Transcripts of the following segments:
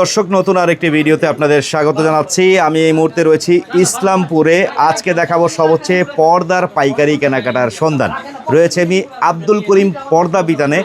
দর্শক, নতুন আরেকটি ভিডিওতে আপনাদের স্বাগত জানাচ্ছি। আমি এই মুহূর্তে রয়েছি ইসলামপুরে। আজকে দেখাবো সবচেয়ে পর্দার পাইকারি কেনাকাটার সন্ধান। রয়েছে আমি আব্দুল করিম পর্দা বিতানে।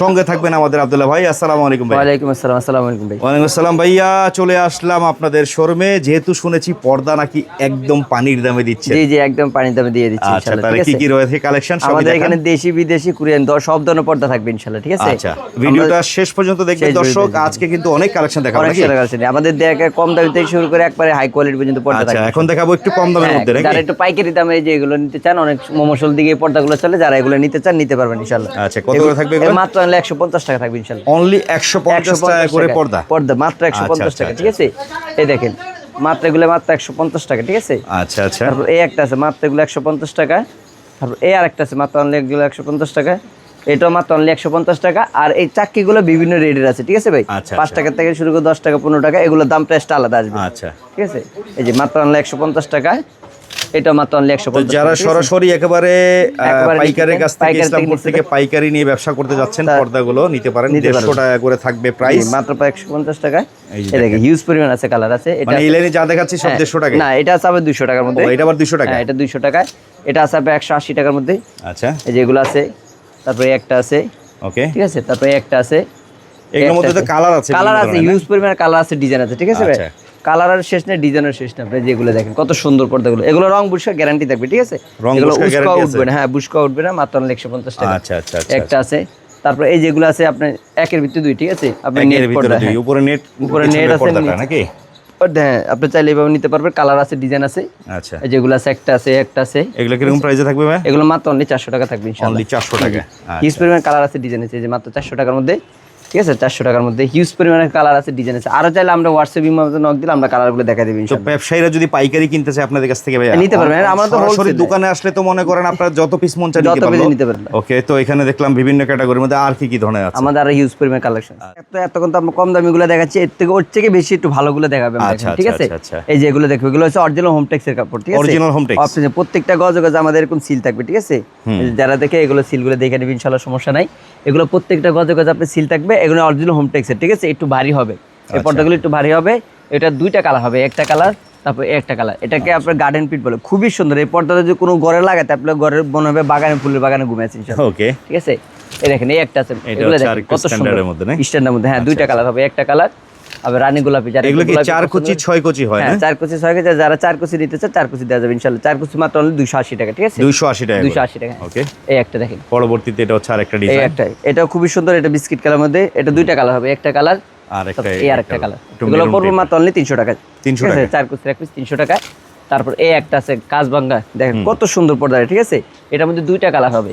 সঙ্গে থাকবেন আমাদের আব্দুল্লাহ ভাই আসসালামু আলাইকুম ভাই। ওয়ালাইকুম আসসালাম আসসালামু আলাইকুম ভাই। ওয়ালাইকুম আসসালাম ভাইয়া চলে আসলাম আপনাদের শোরুমে। যেহেতু শুনেছি পর্দা নাকি একদম পানির দামে দিচ্ছে। জি জি একদম পানি দামে দিয়ে দিচ্ছি আচ্ছা তাহলে কি কি রয়েছে কালেকশন সব আমাদের এখানে দেশি বিদেশি কোরিয়ান সব ধরনের পর্দা থাকবে ইনশাআল্লাহ ঠিক আছে? আচ্ছা ভিডিওটা শেষ পর্যন্ত দেখবেন। দর্শক আজকে কিন্তু অনেক কালেকশন দেখাবো অনেক নাকি? সেরা কালেকশন আমাদের দেখে কম দামি থেকে শুরু করে একবারে হাই কোয়ালিটি পর্যন্ত পর্দা আচ্ছা এখন দেখাবো একটু কম দামের হ্যাঁ, মধ্যে যারা নাকি একটু পাইকারি দামে যে এগুলো নিতে চান অনেক মমসল দিকে পর্দাগুলো চলে যারা এগুলো নিতে চান নিতে পারবেন ইনশাআল্লাহ। আচ্ছা, কত করে থাকবে এগুলো? মাত্র আনলে একশো পঞ্চাশ টাকা থাকবে ইনশাআল্লাহ অনলি একশো পঞ্চাশ টাকা করে পর্দা? পর্দা মাত্র একশো পঞ্চাশ আচ্ছা, টাকা আচ্ছা, ঠিক আছে? এই দেখেন মাত্র এগুলো মাত্র একশো পঞ্চাশ টাকা ঠিক আছে? আচ্ছা আচ্ছা। তারপর এই একটা আছে মাত্র এগুলো একশো পঞ্চাশ টাকা। তারপর এই আর একটা আছে মাত্র অনলি এগুলো একশো পঞ্চাশ টাকা। এটাও মাত্র অনলি একশো পঞ্চাশ টাকা। আর এই চাক্কিগুলো বিভিন্ন রেটের আছে ঠিক আছে ভাই? আচ্ছা, পাঁচ আচ্ছা। টাকা থেকে শুরু করে দশ টাকা পনেরো টাকা এগুলোর দাম প্রাইসটা আলাদা আসবে। আচ্ছা। ঠিক আছে? এই যে মাত্র অনলি একশো পঞ্চাশ টাকা। এটা মাত্র অনলি একশো তো পঞ্চাশ যারা সরাসরি একেবারে পাইকারের কাছ থেকে ইসলামপুর থেকে পাইকারি নিয়ে ব্যবসা করতে যাচ্ছেন পর্দাগুলো নিতে পারেন নিতে দেড়শো পারবেন। টাকা করে থাকবে প্রাইস মাত্র প্রায় একশো পঞ্চাশ টাকা এই দেখেন হিউজ পরিমাণ আছে কালার আছে। এটা মানে এই লাইনে যা দেখাচ্ছি সব হ্যাঁ, টাকা না এটা আছে আবার টাকার মধ্যে। এটা আবার দুশো টাকা হ্যাঁ এটা দুইশো টাকা এটা আছে একশো আশি টাকার মধ্যে। আচ্ছা। এই যে আছে তারপরে একটা আছে। ওকে। ঠিক আছে তারপরে একটা আছে। এগুলোর মধ্যে তো কালার আছে কালার আছে ইউজ পরিমাণে কালার আছে ডিজাইন আছে। ঠিক আছে ভাই? আচ্ছা। কালার আর শেষ নেই ডিজাইনের শেষ না আপনি যেগুলো দেখেন কত সুন্দর পর্দাগুলো। এগুলো রং বুস্কা গ্যারান্টি থাকবে ঠিক আছে? এগুলো উস্কা উঠবে না হ্যাঁ বুস্কা উঠবে না মাত্র একশো পঞ্চাশ টাকা। আচ্ছা আচ্ছা আচ্ছা একটা আছে। তারপরে এই যেগুলো আছে আপনার একের ভিতরে দুই ঠিক আছে? আপনার নেট পর্দা হ্যাঁ। উপরে নেট উপরে net আছে, নাকি? হ্যাঁ আপনি চাইলে এভাবে নিতে পারবেন কালার আছে ডিজাইন আছে। আচ্ছা। যেগুলো আছে একটা আছে একটা আছে। এগুলো কীরকম প্রাইসে থাকবে ভাই? এগুলো মাত্র অনলি চারশো টাকা থাকবে ইনশাআল্লাহ। অনলি চারশো টাকা হিউজ পরিমাণ কালার আছে ডিজাইন আছে যে মাত্র চারশো টাকার মধ্যে। ঠিক আছে চারশো টাকার মধ্যে হিউজ পরিমাণের কালার আছে ডিজাইন আছে। আরও চাইলে আমরা হোয়াটসঅ্যাপ ইমেলে নক দিলে আমরা কালারগুলো দেখা দেবো তো ব্যবসায়ীরা যদি পাইকারি কিনতে চায় আপনাদের কাছ থেকে ভাই নিতে পারবেন, আমরা তো সরাসরি দোকানে আসলে তো মনে করেন আপনার যত পিস মন চাই যত piece নিতে পারবেন। ওকে তো এখানে দেখলাম বিভিন্ন ক্যাটাগরির মধ্যে আর কি কি ধরনের আছে? আমাদের আরও হিউজ পরিমাণ কালেকশন এত এতক্ষণ তো আমরা কম দামিগুলো দেখাচ্ছি এর থেকে ওর থেকে বেশি একটু ভালোগুলো দেখাবে আমরা আচ্ছা, ঠিক আছে? আচ্ছা, আচ্ছা। এই যে এগুলো দেখো এগুলো হচ্ছে অরিজিনাল হোমটেক্সের কাপড় ঠিক আছে? Original Hometex। Option, প্রত্যেকটা গজ গজ আমাদের এরকম সিল থাকবে ঠিক আছে? যারা দেখে এগুলো সিলগুলো দেখে নেবেন ইনশাআল্লাহ সমস্যা নাই। এগুলো প্রত্যেকটা গজে গজে আপনি সিল থাকবে। এগুলো অরিজিনাল হোম টেক্সের ঠিক আছে? একটু ভারী হবে। এই পর্দাগুলো একটু ভারী হবে। এটা দুইটা কালার হবে একটা কালার তারপর একটা কালার এটাকে আচ্ছা। আপনার গার্ডেন পিট বলে। খুবই সুন্দর। এই পর্দাটা যদি কোনো ঘরে লাগাতে আপনার ঘরের মনে হবে বাগানে ফুলের বাগানে ঘুমে আছেন ওকে ঠিক আছে? এই দেখেন এই একটা আছে। এগুলো দেখেন কত সুন্দর। এর মধ্যে, না? স্ট্যান্ডার্ডের মধ্যে। হ্যাঁ দুইটা কালার হবে একটা কালার আবার রানী গোলাপি যারা এগুলো কি চার পছন্দ কুচি ছয় কুচি হয় না? হ্যাঁ চার কুচি ছয় কেজি যারা চার কুচি নিতে চায় চার কুচি দেওয়া যাবে ইনশাল্লাহ চার কুচি মাত্র অনলি দুইশো আশি টাকা ঠিক আছে? দুইশো আশি টাকা দুইশো আশি টাকা। ওকে এই একটা দেখেন। পরবর্তীতে এটা হচ্ছে আরেকটা এই একটা এটা খুবই সুন্দর এটা বিস্কিট কালার মধ্যে এটা দুইটা কালার হবে একটা কালার আর একটা এই আর একটা কালার। এগুলো পড়বে মাত্র অনলি তিনশো টাকা। 300 টাকা। চার কুচি এক পিস তিনশো টাকা। তারপর এই একটা আছে কাজবাঙ্গা দেখেন কত সুন্দর পর্দা ঠিক আছে? এটার মধ্যে দুইটা কালার হবে।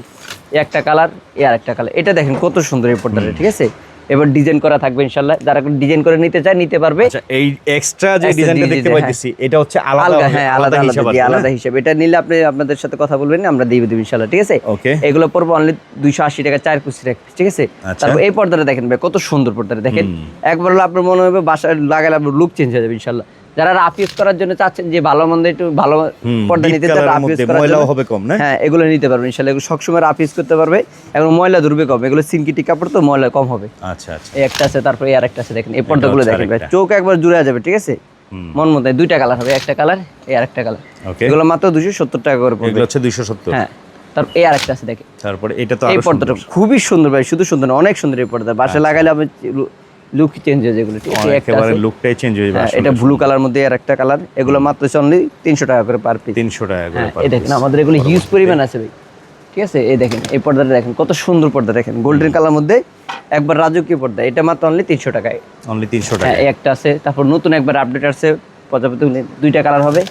একটা কালার এই আর একটা কালার। এটা দেখেন কত সুন্দর এই পর্দাটা ঠিক আছে? এবার ডিজাইন করা থাকবে ইনশাল্লাহ। যারা ডিজাইন করে নিতে চায় নিতে পারবে। আচ্ছা এই এক্সট্রা যে ডিজাইনটা দেখতে design, পাইতেছি এটা হচ্ছে আলাদা হ্যাঁ আলাদা হিসাব? আলাদা হিসাব। এটা নিলে আপনি আপনাদের সাথে কথা বলবেন আমরা দিয়ে দেব ইনশাল্লাহ ঠিক আছে? ওকে। এগুলো পড়ব অনলি দুইশো আশি টাকা চার কুচি টাকা ঠিক আছে? আচ্ছা। তারপর এই পর্দাটা দেখেন ভাই কত সুন্দর পর্দাটা দেখেন। একবার হলো আপনার মনে হবে বাসায় লাগালে আপনার লুক চেঞ্জ হয়ে যাবে ইনশাল্লাহ। যারা রাফ ইউজ করার জন্য চাচ্ছেন যে ভালো মন্দ একটু ভালো পর্দা নিতে চান রাফ ইউজ করার ময়লাও হবে কম, না? হ্যাঁ এগুলো নিতে পারবেন ইনশাল্লাহ এগুলো সবসময় রাফ ইউজ করতে পারবে এবং ময়লা ধরবে কম। এগুলো সিনকিটি কাপড় তো ময়লা কম হবে। আচ্ছা আচ্ছা। এই একটা আছে তারপর এই আরেকটা আছে দেখেন এই পর্দাগুলো দেখেন ভাই চোখ একবার জুড়ে যাবে ঠিক আছে? মন মতো দুইটা কালার হবে একটা কালার এই আরেকটা কালার ওকে এগুলো মাত্র দুশো সত্তর টাকা করে পড়বে। এগুলো হচ্ছে দুইশো সত্তর। হ্যাঁ তারপর এই আরেকটা আছে দেখেন। তারপরে এটা তো এই আরও পর্দাটা খুবই সুন্দর ভাই শুধু সুন্দর না অনেক সুন্দর এই পর্দা। বাসায় লাগাইলে আমি লুক চেঞ্জ হয়ে একটা একেবারে লুকটাই চেঞ্জ হয়ে যাবে হ্যাঁ, এটা ব্লু কালার মধ্যে আর একটা কালার এগুলো মাত্র অনলি তিনশো টাকা করে পার পিস তিনশো টাকা করে হ্যাঁ এই দেখেন আমাদের এগুলো হিউজ পরিমাণ আছে ভাই। ঠিক আছে এই দেখেন এই পর্দাটা দেখেন কত সুন্দর পর্দা দেখেন। গোল্ডেন কালার মধ্যে একবার রাজকীয় পর্দা এটা মাত্র অনলি তিনশো টাকায়। অনলি তিনশো হ্যাঁ টাকা একটা আছে তারপর নতুন একবার আপডেট আছে প্রজাপতি দুইটা কালার হবে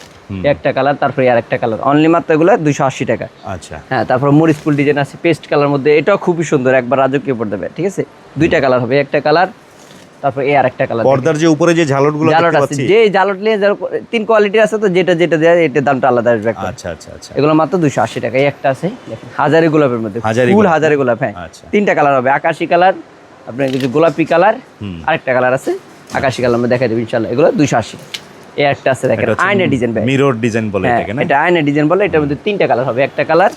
একটা কালার তারপরে আর একটা কালার অনলি মাত্র এগুলো দুইশো আশি টাকা। আচ্ছা। হ্যাঁ তারপর মরিচ ফুল ডিজাইন আছে পেস্ট কালার মধ্যে এটাও খুবই সুন্দর একবার রাজকীয় হবে ঠিক আছে? দুইটা কালার হবে একটা কালার তারপর এই আর একটা কালার পর্দার যে উপরে যে ঝালটগুলো দেখতে আছে। যে জালট নিয়ে তিন কোয়ালিটি আছে তো যেটা যেটা দেয় এটার দামটা আলাদা আসবে আচ্ছা আচ্ছা আচ্ছা। এগুলো মাত্র দুশো আশি টাকা। এই একটা আছে হাজারি গোলাপের মধ্যে। ফুল গোলাপ। হাজারি গোলাপ হ্যাঁ। আচ্ছা। তিনটা কালার হবে আকাশি কালার আপনার কিছু গোলাপি কালার আরেকটা কালার আছে আকাশি কালার আমরা দেখা দেবো ইনশাল্লাহ এগুলো দুশো আশি। এই একটা আছে দেখেন আয়না ডিজাইন মিরর ডিজাইন বলে হ্যাঁ এটাকে না? এটা আয়না ডিজাইন বলে এটার মধ্যে তিনটা কালার হবে। একটা কালার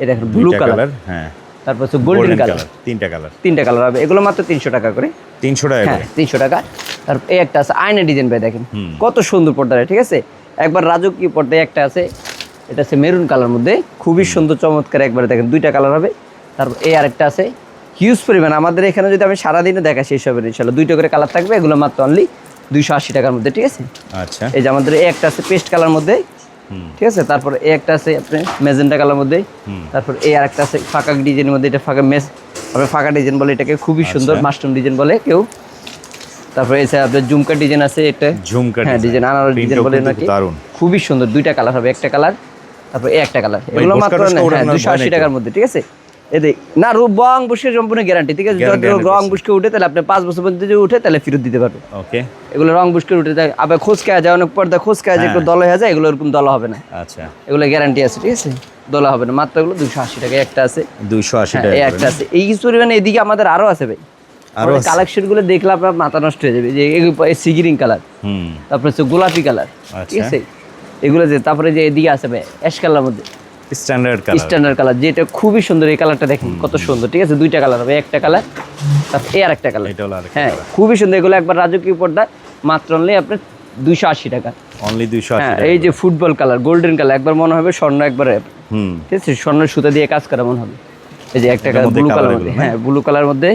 এই দেখেন ব্লু কালার হ্যাঁ। তারপর হচ্ছে গোল্ডেন কালার। তিনটা কালার তিনটা কালার হবে। এগুলো মাত্র তিনশো টাকা করে। তিনশো টাকা হ্যাঁ তিনশো টাকা। তারপর এই একটা আছে আয়না ডিজাইন ভাই দেখেন। কত সুন্দর পর্দা ঠিক আছে? একবার রাজকীয় পর্দায় একটা আছে। এটা আছে মেরুন কালার মধ্যে। খুবই সুন্দর চমৎকার একবারে দেখেন দুইটা কালার হবে। তারপর এই আরেকটা আছে। হিউজ পরিমাণ। আমাদের এখানে যদি আমি সারাদিনে দেখা শেষ হবে ইনশাল্লাহ দুইটা করে কালার থাকবে। এগুলো মাত্র অনলি দুইশো আশি টাকার মধ্যে ঠিক আছে? আচ্ছা। এই যে আমাদের এই একটা আছে পেস্ট কালার মধ্যে। ঠিক আছে? তারপর এ একটা আছে আপনি মেজেন্টা কালার মধ্যে তারপর এ আর একটা আছে ফাঁকা ডিজাইনের মধ্যে এটা ফাঁকা মেস আপনার ফাঁকা ডিজাইন বলে এটাকে খুবই সুন্দর মাশরুম ডিজাইন বলে কেউ। তারপর যে আপনার ঝুমকা ডিজাইন আছে এটা ঝুমকা হ্যাঁ ডিজাইন আনারস ডিজাইন বলে নাকি? খুবই সুন্দর দুইটা কালার হবে একটা কালার তারপর এ একটা কালার এগুলো মাত্র হ্যাঁ দুশো আশি? টাকার মধ্যে ঠিক আছে? এদের না রূপ বং বুসকে সম্পূর্ণ গ্যারান্টি ঠিক আছে? যদি রং বুসকে উঠে তাহলে আপনি পাঁচ বছর পর্যন্ত যদি উঠে তাহলে ফেরত দিতে ওকে এগুলো রং বুসকে উঠে যায় আবার খোঁজকা যায় অনেক পর্দা খোঁজকা যায় একটু হ্যাঁ। দল হয়ে যায় এগুলো এরকম দল হবে না। আচ্ছা। এগুলো গ্যারান্টি আছে ঠিক আছে? দোলা হবে না। মাত্র এগুলো দুশো আশি টাকা একটা আছে। দুইশো আশি হ্যাঁ, টাকা একটা আছে। এই কিছু পরিমাণে এদিকে আমাদের আরও আছে ভাই। আরও আছে? কালেকশনগুলো দেখলে আপনার মাথা নষ্ট হয়ে যাবে। যে সিগিরিং কালার তারপরে হচ্ছে গোলাপি কালার ঠিক আচ্ছা। আছে? এগুলো যে তারপরে যে এদিকে আছে ভাই অ্যাশ কালার মধ্যে। স্ট্যান্ডার্ড কালার স্ট্যান্ডার্ড কালার যেটা খুবই সুন্দর এই কালারটা দেখেন কত সুন্দর ঠিক আছে? দুইটা কালার হবে একটা কালার তারপর আর একটা কালার হ্যাঁ খুবই সুন্দর এগুলো একবার রাজকীয় পর্দা মাত্র অনলি আপনার দুইশো আশি টাকা। অনলি দুইশো আশি হ্যাঁ এই যে ফুটবল কালার গোল্ডেন কালার একবার মনে হবে স্বর্ণ একবারে হুম। ঠিক আছে? স্বর্ণের সুতা দিয়ে কাজ করা মনে হবে। এই যে একটা কালার ব্লু কালার মধ্যে হ্যাঁ ব্লু কালার মধ্যে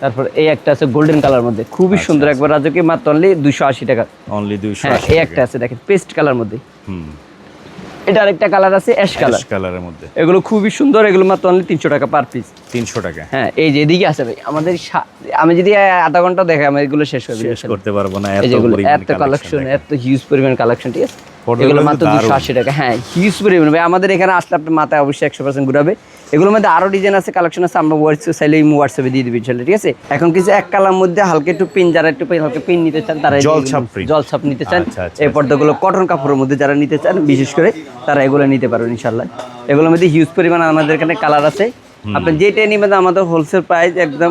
তারপর এই একটা আছে গোল্ডেন কালার মধ্যে খুবই আচ্ছা, সুন্দর একবার রাজকীয় মাত্র অনলি দুইশো আশি টাকা। অনলি দুইশো হ্যাঁ আশি এই একটা আছে দেখেন পেস্ট কালার মধ্যে। হুম। এটা আরেকটা কালার আছে অ্যাশ কালার কালারের মধ্যে। এগুলো খুবই সুন্দর এগুলো মাত্র অনলি তিনশো টাকা পার পিস তিনশো টাকা। হ্যাঁ এই যে এদিকে আছে ভাই আমাদের আমি যদি আধা ঘণ্টা দেখাই আমি এগুলো শেষ হবে শেষ করতে পারব না এত কালেকশন এত হিউজ পরিমাণ কালেকশন ঠিক আছে? এগুলো মাত্র দুশো আশি টাকা। হ্যাঁ হিউজ পরিমাণ। ভাই আমাদের এখানে আসলে আপনার মাথায় অবশ্যই একশো পার্সেন্ট ঘুরাবে। এগুলোর মধ্যে আরও ডিজাইন আছে কালেকশন আছে আমরা হোয়াটসঅ্যাপ চাইলে এই হোয়াটসঅ্যাপে দিয়ে দিবি চলে ঠিক আছে? এখন কিছু এক কালার মধ্যে হালকা একটু পিন যারা একটু পিন হালকা পিন নিতে চান তারা জল ছাপ print। জল ছাপ নিতে চান আচ্ছা, আচ্ছা, এই পর্দাগুলো কটন কাপড়ের মধ্যে যারা নিতে চান বিশেষ করে তারা এগুলো নিতে পারবেন ইনশাল্লাহ এগুলোর মধ্যে হিউজ পরিমাণ আমাদের এখানে কালার আছে। আপনি যেটা নিবেন আমাদের হোলসেল প্রাইস একদম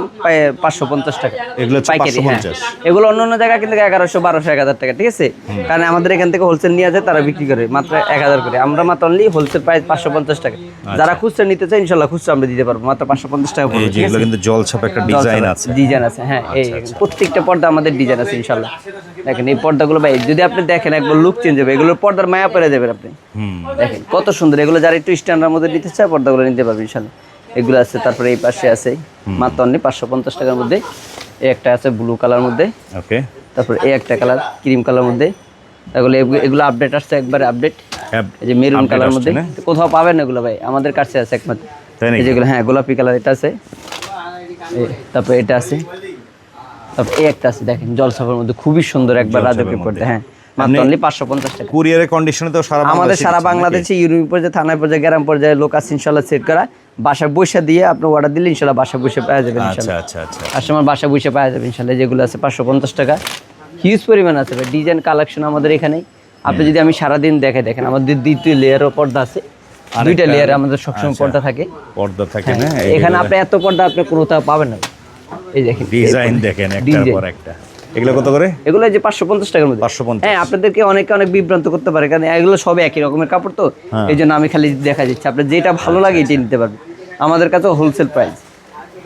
পাঁচশো পঞ্চাশ টাকা। এগুলো পাইকারি হ্যাঁ। 550 এগুলো অন্য অন্য জায়গায় কিন্তু এগারোশো বারোশো এক হাজার টাকা ঠিক আছে? কারণ আমাদের এখান থেকে হোলসেল নিয়ে যায় তারা বিক্রি করে মাত্র এক হাজার করে। আমরা মাত্র অনলি হোলসেল প্রাইস পাঁচশো পঞ্চাশ টাকা। যারা খুচরা নিতে চায় ইনশাল্লাহ খুচরা আমরা দিতে পারব মাত্র পাঁচশো পঞ্চাশ টাকা পড়বে ঠিক কিন্তু জল ছাপ একটা ডিজাইন আছে। আচ্ছা, ডিজাইন আছে হ্যাঁ এই প্রত্যেকটা পর্দা আমাদের ডিজাইন আছে ইনশাল্লাহ। দেখেন এই পর্দাগুলো ভাই যদি আপনি দেখেন একবার লুক চেঞ্জ হবে। এগুলোর পর্দার মায়া পরে যাবেন আপনি। দেখেন কত সুন্দর। এগুলো যারা একটু স্ট্যান্ডার্ড মধ্যে নিতে চায় পর্দাগুলো নিতে পারবে ইনশাল্লাহ। এগুলো আছে তারপরে এই পাশে আছে মাত্র অনলি পাঁচশো পঞ্চাশ টাকার মধ্যে। এই একটা আছে ব্লু কালার মধ্যে। ওকে। তারপর এই একটা কালার ক্রিম কালার মধ্যে। এগুলো এগুলো আপডেট আসছে একবারে আপডেট এই যে মেরুন কালার মধ্যে। কোথাও পাবেন এগুলো ভাই? আমাদের কাছে আছে একমাত্র? এই যেগুলো হ্যাঁ গোলাপি কালার এটা আছে। তারপর এটা আছে। তারপর এই একটা আছে দেখেন জলসাফের মধ্যে খুবই সুন্দর একবার রাজকীয় পড়তে হ্যাঁ মাত্র অনলি পাঁচশো পঞ্চাশ টাকা। কুরিয়ারের কন্ডিশনে তো সারা আমাদের বাংলাদেশে সারা বাংলাদেশে ইউনিট পর্যায়ে থানায় পর্যায়ে গ্রাম পর্যায়ে লোক আছে ইনশাল্লাহ সেট করা। বাসায় বসে দিয়ে আপনি অর্ডার দিলে ইনশাল্লাহ বাসায় বসে পাওয়া যাবে আচ্ছা আচ্ছা আচ্ছা। কাস্টমার বাসায় বসে পাওয়া যাবে ইনশাল্লাহ। যেগুলো আছে পাঁচশো পঞ্চাশ টাকা। হিউজ পরিমাণ আছে ভাই। ডিজাইন কালেকশন আমাদের এখানে আপনি যদি আমি সারাদিন দেখে দেখেন আমাদের দ্বিতীয় লেয়ারও পর্দা আছে। দুইটা লেয়ার আমাদের সবসময় আচ্ছা। পর্দা থাকে। পর্দা থাকে না? হ্যাঁ, এখানে আপনি এত পর্দা আপনি কোথাও পাবেন না। এই দেখেন ডিজাইন দেখেন একটার পর একটা। এগুলো কত করে? এগুলো যে পাঁচশো পঞ্চাশ টাকার মধ্যে। 550 হ্যাঁ আপনাদেরকে অনেকে অনেক বিভ্রান্ত করতে পারে কারণ এগুলো সব একই রকমের কাপড় তো হ্যাঁ। এই জন্য আমি খালি দেখা যাচ্ছে আপনার যেটা ভালো লাগে এটাই নিতে পারবেন আমাদের কাছে হোলসেল প্রাইস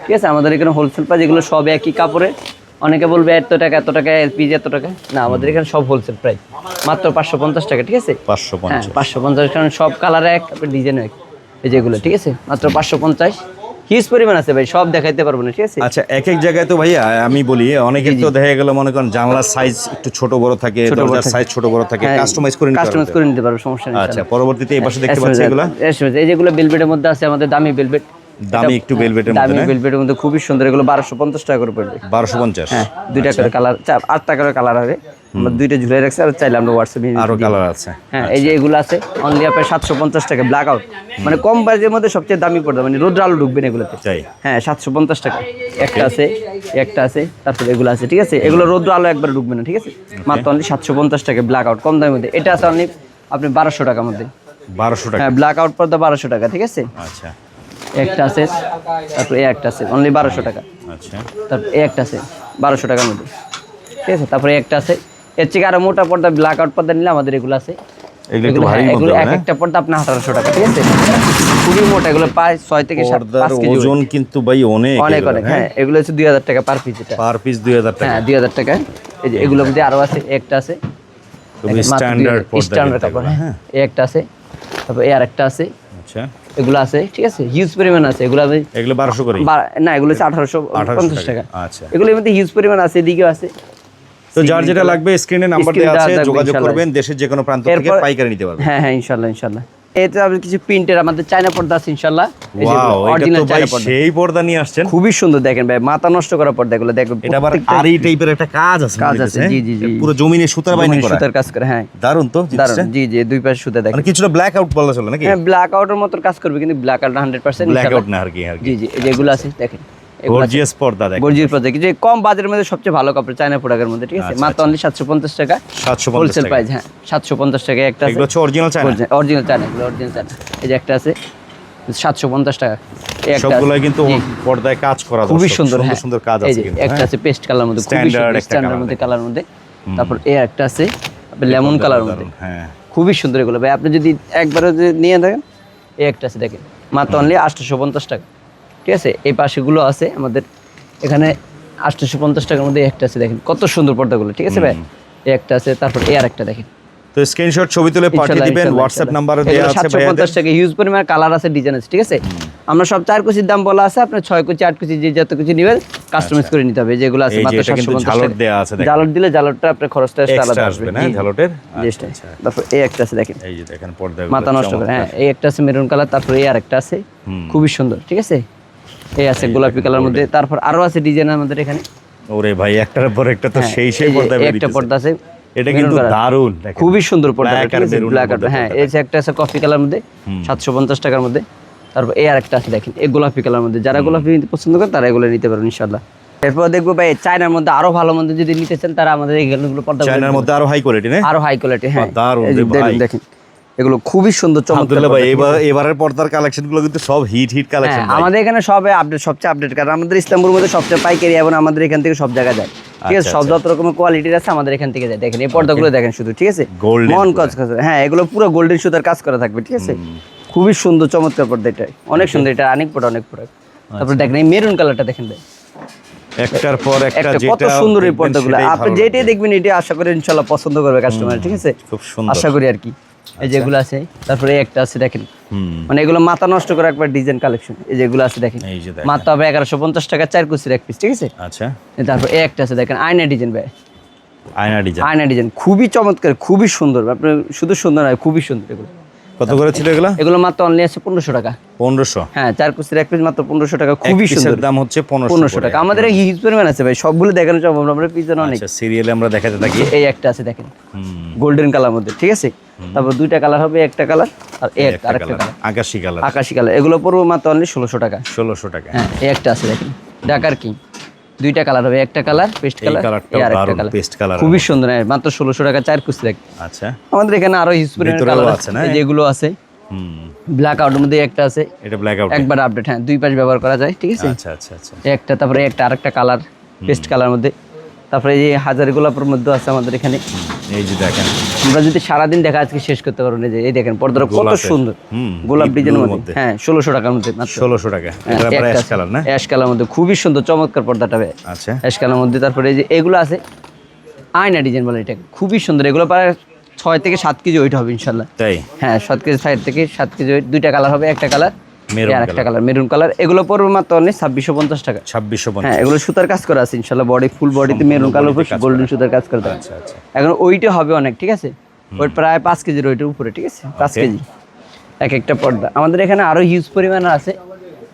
ঠিক আছে আমাদের এখানে হোলসেল প্রাইস এগুলো সব একই কাপড়ে। অনেকে বলবে এত টাকা এত টাকা পিস এত টাকা? না আমাদের এখানে সব হোলসেল প্রাইস মাত্র পাঁচশো পঞ্চাশ টাকা ঠিক আছে? পাঁচশো হ্যাঁ পঞ্চাশ পাঁচশো পঞ্চাশ কারণ সব কালার এক ডিজাইন এক এই যেগুলো ঠিক আছে? মাত্র পাঁচশো পঞ্চাশ। হিউজ পরিমাণ আছে ভাই সব দেখাইতে পারব না ঠিক আছে? আচ্ছা এক এক জায়গায় তো ভাইয়া আমি বলি অনেকের তো দেখা গেল মনে করেন জানলার সাইজ একটু ছোট বড় থাকে দরজার সাইজ ছোট বড় থাকে হ্যাঁ, কাস্টমাইজ করে নিতে কাস্টমাইজ করে নিতে পারব সমস্যা নেই আচ্ছা পরবর্তীতে এই পাশে দেখতে পাচ্ছি এগুলা? এই যেগুলো বেলভেটের মধ্যে আছে আমাদের দামি বেলভেট দামি একটু এর মধ্যে দামি না? বেলভেটের মধ্যে খুবই সুন্দর এগুলো বারোশো পঞ্চাশ টাকা করে পড়বে। বারোশো পঞ্চাশ। হ্যাঁ দুইটা করে কালার চার আটটা করে কালার হবে। আমরা দুইটা ঝুলে রাখছি আর চাইলে আমরা হোয়াটসঅ্যাপে আরও কালার আছে। হ্যাঁ এই যে এগুলো আছে অনলি আপনার সাতশো পঞ্চাশ টাকা ব্ল্যাক আউট মানে কম প্রাইসের মধ্যে সবচেয়ে দামি পড়বে মানে রোদ্র আলো ঢুকবে না এগুলোতে। হ্যাঁ সাতশো পঞ্চাশ টাকা। একটা আছে একটা আছে তারপরে এগুলো আছে ঠিক আছে? এগুলো রোদ্র আলো একবার ঢুকবে না ঠিক আছে? মাত্র অনলি সাতশো পঞ্চাশ টাকা ব্ল্যাক আউট কম দামের মধ্যে। এটা আছে অনলি আপনি বারোশো টাকার মধ্যে। বারোশো টাকা। হ্যাঁ ব্ল্যাক আউট পড়তে বারোশো টাকা ঠিক আছে? আচ্ছা। একটা আছে তারপরে এই একটা আছে অনলি বারোশো টাকা। আচ্ছা। তারপর এই একটা আছে বারোশো টাকার মধ্যে। ঠিক আছে? তারপরে একটা আছে এর থেকে আরও মোটা পর্দা ব্ল্যাক আউট পর্দা নিলে আমাদের এগুলো আছে। এগুলো হ্যাঁ, এগুলো মধ্যে, এক? একটা পর্দা আপনার আঠারোশো টাকা ঠিক আছে? খুবই মোটা এগুলো প্রায় ছয় থেকে সাত পাঁচ কেজি ওজন কিন্তু ভাই অনেক অনেক অনেক হ্যাঁ? এগুলো হচ্ছে দুই হাজার টাকা পার পিস এটা। পার পিস দুই হাজার টাকা। হ্যাঁ দুই হাজার টাকা। এই যে এগুলোর মধ্যে আরও আছে একটা আছে। স্ট্যান্ডার্ড স্ট্যান্ডার্ড কাপড় এগুলো, হ্যাঁ এই একটা আছে তারপর এই আরেকটা আছে। আচ্ছা। এগুলো আছে ঠিক আছে হিউজ পরিমাণ আছে এগুলো আমি এগুলো বারোশো করে? না এগুলো হচ্ছে আঠারোশো 1800 পঞ্চাশ টাকা আচ্ছা। এগুলোর মধ্যে হিউজ পরিমাণ আছে এদিকেও আছে। তো যার যেটা লাগবে স্ক্রিনে নাম্বার দেওয়া আছে যোগাযোগ করবেন দেশের যে কোনো প্রান্ত থেকে পাইকারি নিতে পারবেন হ্যাঁ হ্যাঁ ইনশাল্লাহ ইনশাল্লাহ। এতে আপনি কিছু প্রিন্টের আমাদের চায়না পর্দা আছে ইনশাল্লাহ। অরিজিনাল চায়না পর্দা। সেই পর্দা নিয়ে আসছেন। খুবই সুন্দর দেখেন ভাই মাথা নষ্ট করা পর্দা এগুলো এটা আবার আরি টাইপের একটা কাজ আছে কাজ আছে, জি, হ্যাঁ? জি, জি। পুরো জমিনে সুতার বাইন্ডিং করা। সুতার কাজ করে হ্যাঁ। দারুণ তো দারুণ জি জি দুই পাশে সুতা দেখেন। মানে কিছুটা ব্ল্যাক আউট বলা চলে নাকি? হ্যাঁ ব্ল্যাক আউটের মতো কাজ করবে কিন্তু black out hundred percent black out না আর কি আর কি। জি জি যেগুলো আছে দেখেন। গর্জিয়াস পর্দা দেখ গর্জিয়াস প্রজেক্ট যে কম বাজারের মধ্যে সবচেয়ে ভালো কাপড় চায়না প্রোডাক্টের মধ্যে ঠিক আছে? আচ্ছা, মাত্র অনলি টাকা। 750 হোলসেল প্রাইস হ্যাঁ সাতশো পঞ্চাশ টাকা একটা আছে। এগুলো হচ্ছে অরিজিনাল চায়না? অরিজিনাল চায়না এগুলো অরিজিনাল চায়না। এই যে একটা আছে সাতশো পঞ্চাশ টাকা। একটা আছে। কিন্তু পর্দায় কাজ করা খুবই সুন্দর সুন্দর হ্যাঁ। সুন্দর কাজ আছে একটা হ্যাঁ? আছে পেস্ট কালার মধ্যে খুবই স্ট্যান্ডার্ড কালার মধ্যে তারপর এই একটা আছে লেমন কালার মধ্যে হ্যাঁ। খুবই সুন্দর এগুলো। ভাই আপনি যদি একবারে যদি নিয়ে দেখেন এই একটা আছে দেখেন। মাত্র অনলি আটশোশো পঞ্চাশ টাকা। ঠিক আছে? এই পাশেগুলো আছে আমাদের। এখানে আটশোশো পঞ্চাশ টাকার মধ্যে একটা আছে দেখেন। কত সুন্দর পর্দাগুলো ঠিক আছে ভাই? এই একটা আছে তারপর এই আর একটা দেখেন। তো স্ক্রিনশট ছবি তুলে পাঠিয়ে দিবেন হোয়াটসঅ্যাপ। নাম্বারে দেওয়া আছে 750 টাকা হিউজ পরিমাণ কালার আছে ডিজাইন আছে ঠিক আছে? আমরা সব চার কুচির দাম বলা আছে আপনি ছয় কুচি আট কুচি যে যত কিছু নেবেন কাস্টমাইজ করে নিতে হবে। যেগুলো আছে আচ্ছা। মাত্র এটা কিন্তু 750 ঝালর টাকা। দেয়া আছে দেখেন। ঝালর দিলে ঝালরটা আপনার খরচটা আলাদা আসবে না জি, জি। ঝালটের? জি, আচ্ছা, আচ্ছা। তারপর এই একটা আছে দেখেন। এই যে দেখেন পর্দা মাথা নষ্ট করে। হ্যাঁ এই একটা আছে মেরুন কালার তারপর এই আরেকটা আছে। খুবই সুন্দর ঠিক আছে? এই আছে গোলাপি কালার মধ্যে। তারপর আরও আছে ডিজাইন আমাদের এখানে। ওরে ভাই একটার পর একটা তো হ্যাঁ, সেই সেই পর্দা একটা পর্দা আছে। এটা কিন্তু দেখেন। খুবই সুন্দর পর্দা ব্ল্যাক আর হ্যাঁ এই যে একটা আছে কফি কালার মধ্যে সাতশো পঞ্চাশ টাকার মধ্যে। তারপর এই আর একটা আছে দেখেন এই গোলাপি কালার মধ্যে। যারা গোলাপি নিতে পছন্দ করে তারা এগুলো নিতে পারেন ইনশাল্লাহ এরপর দেখব ভাই চায়নার মধ্যে আরও ভালো মধ্যে যদি নিতে চান তারা আমাদের এই পর্দা চায়নার মধ্যে আরও হাই কোয়ালিটি না? আরও হাই কোয়ালিটি হ্যাঁ। দেখুন, দেখেন। এগুলো খুবই সুন্দর চমৎকার ভাই। এবার এবারের পর্দার কিন্তু সব হিট হিট কালেকশন আমাদের এখানে সবে আপডেট সবচেয়ে আপডেট কারণ আমাদের ইসলামপুর মধ্যে সবচেয়ে পাইকারি এবং আমাদের এখান থেকে সব জায়গায় যায়। ঠিক আছে আচ্ছা, সব যত রকমের কোয়ালিটির আছে আমাদের এখান থেকে যায়। দেখেন এই পর্দাগুলো দেখেন শুধু ঠিক আছে? মন কাজ হ্যাঁ এগুলো পুরো গোল্ডেন সুতার কাজ করা থাকবে ঠিক আছে? খুবই সুন্দর চমৎকার পর্দা এটা অনেক সুন্দর এটা অনেক পড়া অনেক পড়া তারপর দেখেন এই মেরুন কালারটা দেখেন ভাই। একটার পর একটা কত সুন্দর এই পর্দাগুলো। আপনি যেটাই দেখবেন এটাই আশা করি ইনশাল্লাহ পছন্দ করবে কাস্টমার ঠিক আছে? খুব সুন্দর। আশা করি আর কি। এই যেগুলো আছে তারপরে একটা আছে দেখেন। মানে এগুলো মাথা নষ্ট করে একবার ডিজাইন কালেকশন এই যেগুলো আছে দেখেন। এই যে দেখেন। মাত্র হবে এগারোশো পঞ্চাশ টাকা চার কুচির এক পিস ঠিক আছে? আচ্ছা। তারপর এই একটা আছে দেখেন আয়না ডিজাইন ভাই। আয়না ডিজাইন আয়না ডিজাইন খুবই চমৎকার খুবই সুন্দর আপনি শুধু সুন্দর নয় খুবই সুন্দর এগুলো। কত করে ছিল এগুলা? এগুলো মাত্র অনলি আছে পনেরোশো টাকা। পনেরোশো? হ্যাঁ চার কুচির এক পিস মাত্র পনেরোশো টাকা খুবই সুন্দর। দাম হচ্ছে পনেরোশো টাকা। আমাদের হিউজ পরিমাণ আছে ভাই। সবগুলো দেখানো সম্ভব আমরা পিছনে অনেক। আচ্ছা সিরিয়ালে আমরা দেখাতে থাকি। এই একটা আছে দেখেন। হুম। গোল্ডেন কালার মধ্যে ঠিক আছে? তারপর দুইটা কালার হবে একটা কালার আর একটা আরেকটা কালার কালার আকাশি কালার আকাশি কালার এগুলো পড়ব মাত্র অনলি ষোলোশো টাকা। ষোলোশো টাকা। হ্যাঁ এই একটা আছে দেখেন ঢাকার কি দুইটা কালার হবে একটা কালার পেস্ট কালার আরেকটা দারুণ, কালার paste colour খুবই সুন্দর হ্যাঁ, মাত্র ষোলোশো টাকা চার কুচি দেখ। আচ্ছা। আমাদের এখানে আরও পরিমাণ কালার আছে না? এই যেগুলো আছে। হুম। ব্ল্যাক আউটের মধ্যে একটা আছে। এটা ব্ল্যাক আউট একবার আপডেট হ্যাঁ দুই পাশ ব্যবহার করা যায় ঠিক আছে? আচ্ছা আচ্ছা আচ্ছা। একটা তারপরে একটা আরেকটা কালার পেস্ট কালার মধ্যে। তারপরে এই হাজার গোলাপের মধ্যে আছে আমাদের এখানে। এই যে দেখেন। আমরা যদি সারাদিন দেখা আজকে শেষ করতে পারব না যে এই দেখেন পর্দাটা কত সুন্দর। গোলাপ ডিজাইনের মধ্যে। হ্যাঁ ষোলোশো টাকার মধ্যে ষোলোশো টাকা। এটা আবার অ্যাশ কালার মধ্যে খুবই সুন্দর চমৎকার পর্দাটা আচ্ছা। অ্যাশ কালার মধ্যে তারপরে এই যে এগুলো আছে আয়না ডিজাইন বলে এটা খুবই সুন্দর এগুলো প্রায় ছয় থেকে সাত কেজি ওইটা হবে ইনশাল্লাহ তাই? হ্যাঁ সাত কেজি সাইড থেকে সাত কেজি দুইটা কালার হবে একটা কালার একটা কালার মেরুন কালার এগুলো পড়বে মাত্র ছাব্বিশশো পঞ্চাশ টাকা। ছাব্বিশশো হ্যাঁ এগুলো সুতার কাজ করা আছে ইনশাল্লাহ বডি ফুল বডিতে মেরুন কালার উপর গোল্ডেন সুতার কাজ করে দেয় আচ্ছা আচ্ছা। এখন ওইটা হবে অনেক ঠিক আছে? ওই প্রায় পাঁচ কেজির ওইটার উপরে ঠিক আছে? পাঁচ কেজি। এক একটা পর্দা। আমাদের এখানে আরও হিউজ পরিমাণে আছে।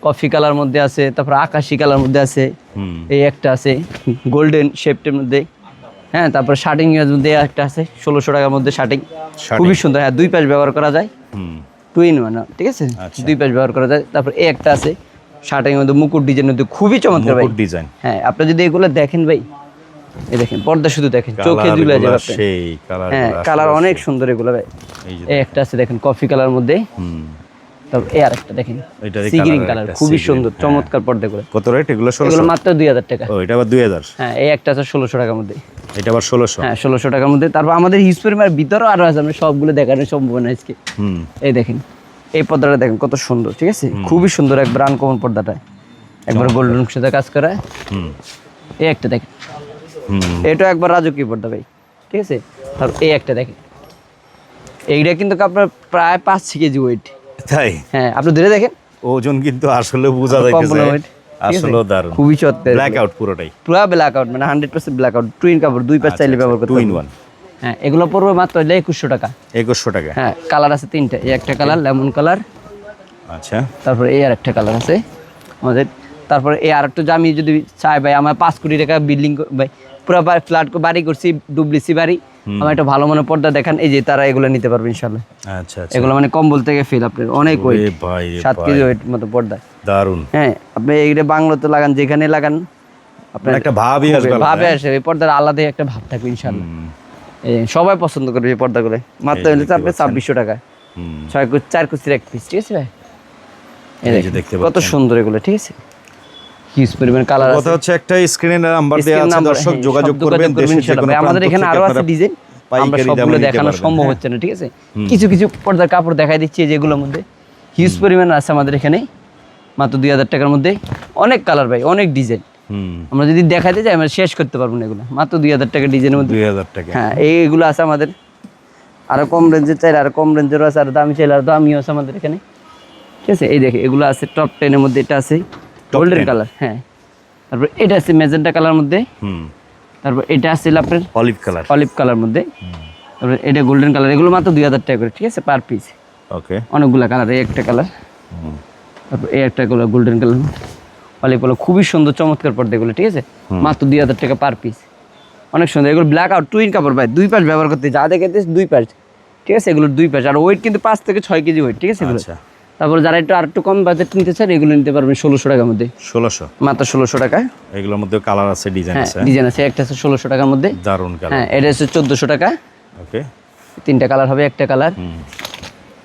কফি কালার মধ্যে আছে তারপর আকাশি কালার মধ্যে আছে। হুম। এই একটা আছে গোল্ডেন শেপটের মধ্যে। হ্যাঁ তারপর শার্টিং এর মধ্যে একটা আছে ষোলোশো টাকার মধ্যে শার্টিং খুবই সুন্দর হ্যাঁ দুই পাশ ব্যবহার করা যায়। হুম। টু ইন ওয়ান ঠিক আছে? আচ্ছা। দুই পাশ ব্যবহার করা যায়। তারপর এই একটা আছে শার্টিং মধ্যে মুকুট ডিজাইন মধ্যে খুবই চমৎকার ভাই। ডিজাইন হ্যাঁ আপনি যদি এগুলো দেখেন ভাই এই দেখেন পর্দা শুধু দেখেন চোখে ঝুলে যাবে সেই কালার হ্যাঁ কালার অনেক সুন্দর এগুলো ভাই। এই একটা আছে দেখেন কফি কালার মধ্যে। হুম। তারপর এই আরেকটা দেখেন সি গ্রিন কালার খুবই সুন্দর হ্যাঁ। চমৎকার পর্দা করে কত রেট এগুলো এগুলো মাত্র দুই হাজার টাকা। ও এটা আবার দুই হাজার। হ্যাঁ এই একটা আছে ষোলোশো টাকার মধ্যে। এটা আবার ষোলোশো? হ্যাঁ ষোলোশো টাকার মধ্যে। তারপর আমাদের হিউজ পরিমাণ ভিতরেও আরও আছে আমরা সবগুলো দেখানো সম্ভব না আজকে। হুম। এই দেখেন এই পর্দাটা দেখেন কত সুন্দর ঠিক আছে? খুবই সুন্দর একবার আনকমন পর্দাটা। একবার গোল্ডেন সাথে কাজ করা। হুম। এই একটা দেখেন। হুম। এটা একবার রাজকীয় পর্দা ভাই ঠিক আছে? তারপর এই একটা দেখেন। এইটা কিন্তু আপনার প্রায় পাঁচ কেজি ওয়েট তাই? হ্যাঁ আপনি ধরে দেখেন। ওজন কিন্তু আসলে বোঝা কম মনে ঠিক আছে? আসলে দারুণ। খুবই চত্বর। ব্ল্যাক পুরোটাই। পুরো black hundred percent black twin কাপড় দুই পাঁচ চাইলে ব্যবহার করতে টু ওয়ান হ্যাঁ এগুলো পড়বে মাত্র টাকা। টাকা। হ্যাঁ কালার আছে তিনটে এই একটা কালার লেমন কালার আচ্ছা। তারপরে এই আর একটা কালার আছে। আমাদের তারপরে এই আর একটা আমি যদি চাই ভাই আমার পাঁচ কোটি টাকা বিল্ডিং ভাই পুরো ফ্ল্যাট বাড়ি করছি ডুবলিসি বাড়ি। আমার একটা ভালো মনে পর্দা দেখান এই যে তারা এগুলো নিতে পারবে ইনশাল্লাহ আচ্ছা আচ্ছা। এগুলো মানে কম্বল থেকে ফিল আপনার অনেক ওয়েট ওরে ভাই রে সাত কেজি ওয়েট মতো পর্দা। দারুণ। হ্যাঁ আপনি এইটা বাংলাতে লাগান যেখানে লাগান আপনার একটা ভাবই আসবে ভাবে হ্যাঁ? আসে এই পর্দার আলাদাই একটা ভাব থাকবে ইনশাল্লাহ এই সবাই পছন্দ করবে এই পর্দাগুলো। মাত্র এই হলে দেখতে আপনার ছাব্বিশশো টাকা। হুম। ছয় কুচি চার কুচির এক পিস ঠিক আছে ভাই? এই দেখতে কত সুন্দর এগুলো ঠিক আছে? হিউজ পরিমাণ কালার কথা হচ্ছে একটা স্ক্রিনে নাম্বার দেওয়া আছে দর্শক হ্যাঁ, যোগাযোগ করবেন দেশের যে কোনো আমাদের এখানে আরও আছে ডিজাইন আমরা সবগুলো দেখানো সম্ভব হ্যাঁ। হচ্ছে না ঠিক আছে? কিছু কিছু পর্দার কাপড় দেখাই দিচ্ছি যেগুলোর মধ্যে। হিউজ পরিমাণ আছে আমাদের এখানে মাত্র দুই হাজার টাকার মধ্যে। অনেক কালার ভাই অনেক ডিজাইন আমরা যদি দেখাতে যাই আমরা শেষ করতে পারব না এগুলো। মাত্র দুই হাজার টাকা ডিজাইনের মধ্যে। দুই হাজার টাকা। হ্যাঁ এইগুলো আছে আমাদের। আরও কম রেঞ্জের চাইলে আরও কম রেঞ্জেরও আছে আর দামি চাইলে আর দামিও আছে আমাদের এখানে। ঠিক আছে এই দেখে এগুলো আছে টপ টেনের মধ্যে এটা আছে। গোল্ডেন কালার হ্যাঁ। তারপর এটা আছে মেজেন্টা কালার মধ্যে। হুম। তারপর এটা আছে আপনার অলিভ কালার অলিভ কালার মধ্যে। তারপর এটা গোল্ডেন কালার এগুলো মাত্র দুই হাজার টাকা করে ঠিক আছে পার পিস ওকে অনেকগুলো কালার এই একটা কালার তারপর এই একটা colour golden colour olive colour খুবই সুন্দর চমৎকার পর্দা এগুলো ঠিক আছে? মাত্র দুই হাজার টাকা পার পিস অনেক সুন্দর এগুলো ব্ল্যাক আউট টুইন কাপড় ভাই দুই পাশ ব্যবহার করতে যা দেখে দুই পাশ। ঠিক আছে এগুলোর দুই পাশ। আর ওয়েট কিন্তু পাঁচ থেকে ছয় কেজি ওয়েট ঠিক আছে এগুলো আচ্ছা। তারপর যারা একটু আর একটু কম বাজেট নিতে চান এগুলো নিতে পারবেন ষোলোশো টাকার মধ্যে। ষোলোশো? মাত্র ষোলোশো টাকা এগুলোর মধ্যে কালার আছে ডিজাইন হ্যাঁ আছে ডিজাইন আছে একটা আছে ষোলোশো টাকার মধ্যে। দারুণ কালার হ্যাঁ এটা হচ্ছে চোদ্দোশো টাকা। ওকে তিনটা কালার হবে একটা কালার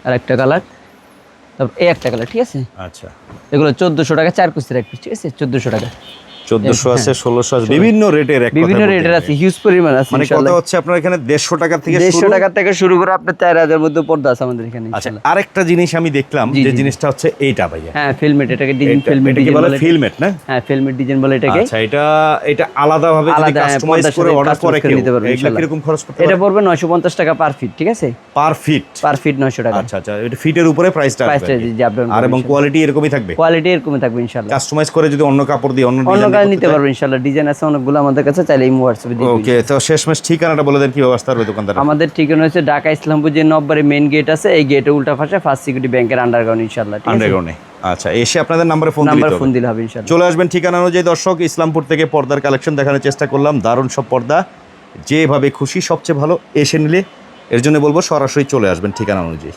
আর একটা কালার তারপর এই একটা কালার ঠিক আছে? আচ্ছা। এগুলো চোদ্দোশো টাকা চার কুচির এক পিস ঠিক আছে? চোদ্দোশো টাকা। চোদ্দশো আছে ষোলোশো আছে বিভিন্ন রেটের এক হ্যাঁ। বিভিন্ন রেটের আছে হিউজ পরিমাণ আছে মানে কথা হচ্ছে আপনার এখানে দেড়শো টাকা থেকে দেড়শো শুরু টাকা থেকে শুরু করে মধ্যে পর্দা আছে আমাদের এখানে আচ্ছা আরেকটা জিনিস আমি দেখলাম যে জিনিসটা হচ্ছে এইটা ভাইয়া। হ্যাঁ ফিল্মেট এটাকে ডিজাইন এটা- ফিল্মেট ডিজাইন বলে ফিলমেট না? হ্যাঁ ফিল্মেট ডিজাইন বলে এটাকে। আচ্ছা এটা এটা আলাদা ভাবে যদি হ্যাঁ, কাস্টমাইজ করে অর্ডার করে কেউ নিতে পারবে। কীরকম খরচ করতে এটা পড়বে নয়শো পঞ্চাশ টাকা পার ফিট ঠিক আছে? পার ফিট পার ফিট নয়শো টাকা। আচ্ছা আচ্ছা এটা ফিটের উপরে প্রাইসটা প্রাইসটা আর এবং কোয়ালিটি এরকমই থাকবে? কোয়ালিটি এরকমই থাকবে ইনশাআল্লাহ কাস্টমাইজ করে যদি অন্য কাপড় দিয়ে অন্য অন্য ডিজাইন নিতে ইনশাআল্লাহ। ডিজাইন আছে অনেকগুলো আমাদের কাছে চাইলে এই হোয়াটসঅ্যাপে দিন। ওকে তো শেষমেশ ঠিকানাটা বলে দেন কি ব্যবস্থা হবে দোকানদার আমাদের ঠিকানা হচ্ছে ঢাকা ইসলামপুর যে নব্বরে গেট আছে এই গেটের উল্টা পাশে ফার্স্ট সিকিউরিটি ব্যাংকের আন্ডারগ্রাউন্ড ইনশাআল্লাহ আন্ডারগ্রাউন্ডে আচ্ছা এসে আপনাদের নাম্বারে ফোন নাম্বার ফোন দিলে হবে ইনশাআল্লাহ। চলে আসবেন ঠিকানা অনুযায়ী দর্শক ইসলামপুর থেকে পর্দার কালেকশন দেখানোর চেষ্টা করলাম। দারুণ সব পর্দা। যেভাবে খুশি সবচেয়ে ভালো এসে নিলে। এর জন্য বলব সরাসরি চলে আসবেন ঠিকানা অনুযায়ী।